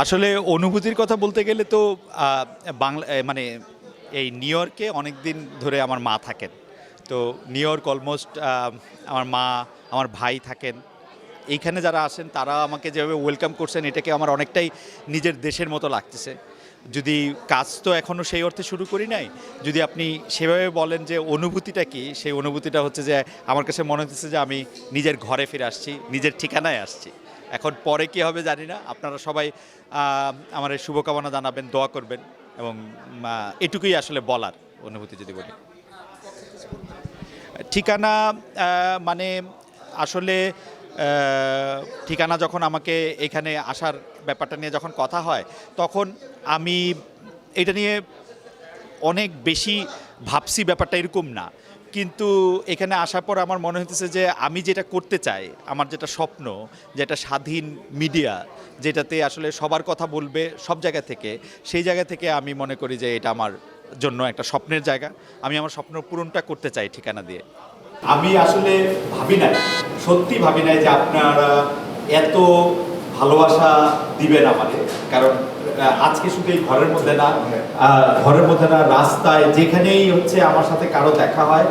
আসলে অনুভূতির কথা বলতে গেলে তো বাংলা মানে এই নিউ ইয়র্কে অনেক দিন ধরে আমার মা থাকেন। তো নিউ ইয়র্ক অলমোস্ট আমার মা, আমার ভাই থাকেন। এইখানে যারা আসেন তারা আমাকে যেভাবে ওয়েলকাম করছেন, এটাকে আমার অনেকটাই নিজের দেশের মতো লাগতেছে। যদি কাজ তো এখনও সেই অর্থে শুরু করি নাই, যদি আপনি সেভাবে বলেন যে অনুভূতিটা কি, সেই অনুভূতিটা হচ্ছে যে আমার কাছে মনে হচ্ছে যে আমি নিজের ঘরে ফিরে আসছি, নিজের ঠিকানায় আসছি। এখন পরে কি হবে জানি না। আপনারা সবাই আমার এই শুভকামনা জানাবেন, দোয়া করবেন এবং এটুকুই আসলে বলার অনুভূতি যদি বলি। ঠিকানা মানে আসলে ঠিকানা যখন আমাকে এখানে আসার ব্যাপারটা নিয়ে যখন কথা হয়, তখন আমি এটা নিয়ে অনেক বেশি ভাবছি ব্যাপারটা এরকম না। কিন্তু এখানে আসার পর আমার মনে হতেছে যে আমি যেটা করতে চাই, আমার যেটা স্বপ্ন, যেটা স্বাধীন মিডিয়া, যেটাতে আসলে সবার কথা বলবে সব জায়গা থেকে, সেই জায়গা থেকে আমি মনে করি যে এটা আমার জন্য একটা স্বপ্নের জায়গা। আমি আমার স্বপ্ন পূরণটা করতে চাই ঠিকানা দিয়ে। আমি আসলে ভাবি নাই, সত্যি ভাবি নাই যে আপনারা এত ভালোবাসা দিবেন আমাকে। কারণ আজকে শুধু এই ঘরের মধ্যে না ঘরের মধ্যে না রাস্তায় যেখানেই হচ্ছে আমার সাথে কারও দেখা হয়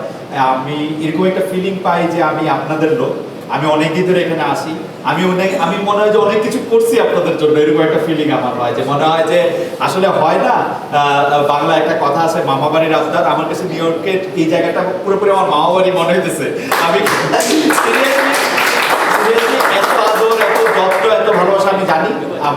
আমি এরকম একটা ফিলিং পাই যে আমি আপনাদের লোক। আমি অনেক দিন ধরে এখানে আসি। আমি অনেক আমি মনে হয় যে অনেক কিছু করছি আপনাদের জন্য এরকম একটা ফিলিং আমার হয় যে মনে হয় যে আসলে হয় না বাংলা একটা কথা আছে মামা বাড়ির আমার কাছে নিউ ইয়র্কের এই জায়গাটা পুরোপুরি আমার মামা বাড়ি মনে হইতেছে। আমি seriously- seriously এত আদর এত যত্ন এত ভালোবাসা আমি জানি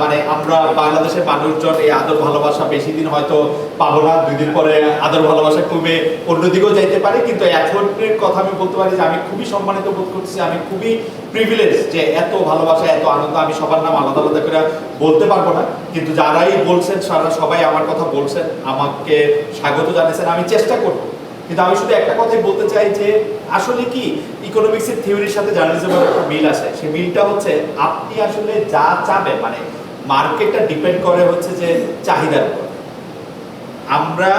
মানে আমরা বাংলাদেশের মানুষজন এই আদর ভালোবাসা বেশি দিন হয়তো পাবো না, দুই দিন পরে আদর ভালোবাসা কমে অন্যদিকেও যাইতে পারে, কিন্তু এখনের কথা আমি বলতে পারি যে আমি খুবই সম্মানিত বোধ করছি আমি খুবই প্রিভিলেজ যে এত ভালোবাসা, এত আনন্দ আমি সবার নাম আলাদা আলাদা করে বলতে পারব না, কিন্তু যারাই বলছেন, সারা সবাই আমার কথা বলছেন, আমাকে স্বাগত জানিয়েছেন আমি চেষ্টা করব। কিন্তু আমি শুধু একটা কথাই বলতে চাই যে আসলে কি ইকোনমিক্সের থিওরির সাথে জার্নালিজমের একটা মিল আছে? সেই মিলটা হচ্ছে আপনি আসলে যা চাবেন মানে মার্কেটটা ডিপেন্ড করে হচ্ছে যে চাহিদার উপর। আমরা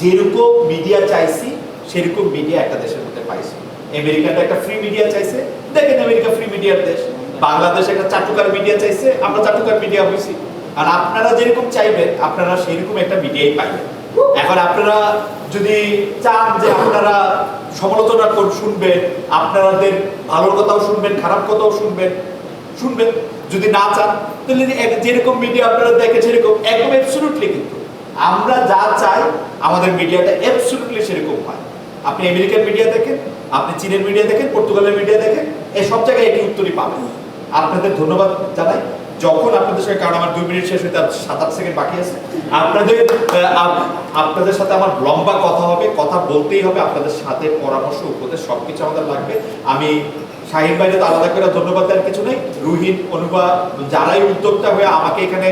যেরকম মিডিয়া চাইছি, সেরকম মিডিয়া একটা দেশের মধ্যে পাইছি। আমেরিকাটা একটা ফ্রি মিডিয়া চাইছে। দেখেন আমেরিকা ফ্রি মিডিয়ার দেশ। বাংলাদেশ একটা চাটুকার মিডিয়া চাইছে। আমরা চাটুকার মিডিয়া হয়েছি আর আপনারা যেরকম চাইবেন, আপনারা সেরকম একটা মিডিয়াই পাইবেন। এখন আপনারা যদি চান যে আপনারা সমালোচনা শুনবেন, আপনাদের ভালো কথাও শুনবেন, খারাপ কথাও শুনবেন শুনবেন। যদি না চান, তাহলে যেরকম মিডিয়া আপনারা দেখে সেরকম একদম অ্যাবসলুটলি কিন্তু। আমরা যা চাই, আমাদের মিডিয়াটা অ্যাবসলুটলি সেরকম হয়। আপনি আমেরিকান মিডিয়া দেখেন, আপনি চীনের মিডিয়া দেখেন, পর্তুগালের মিডিয়া দেখেন এই সব জায়গায় একই উত্তরই পাবেন। আপনাদের ধন্যবাদ জানাই। যখন আপনাদের সঙ্গে কারণ আমার দুই মিনিট শেষ হয়ে তার সাত আট সেকেন্ড বাকি আছে, আপনাদের আপনাদের সাথে আমার লম্বা কথা হবে, কথা বলতেই হবে, আপনাদের সাথে পরামর্শ, উপদেশ সব কিছু আমাদের লাগবে। আমি শাহিন ভাইকে তো আলাদা করে ধন্যবাদ দেওয়ার কিছু নেই, রুহিন অনুবা যারাই উদ্যোক্তা হয়ে আমাকে এখানে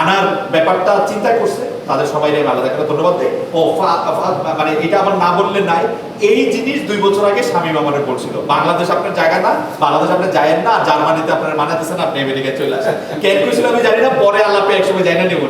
আনার ব্যাপারটা চিন্তা করছে তাদের সবাই আলাদা করে ধন্যবাদ দেয় ও মানে এটা আমার না বললে নাই। এই জিনিস দুই বছর আগে স্বামী আমাদের বলছিল। বাংলাদেশ আপনার জায়গা না, বাংলাদেশ আপনার যায়েন না জার্মানিতে আপনার মানাতেছেন, আপনি আমেরিকায় চলে আসেন। কেন করেছিল আমি জানি না, পরে আল্লাহ একসময় যাই না। নেব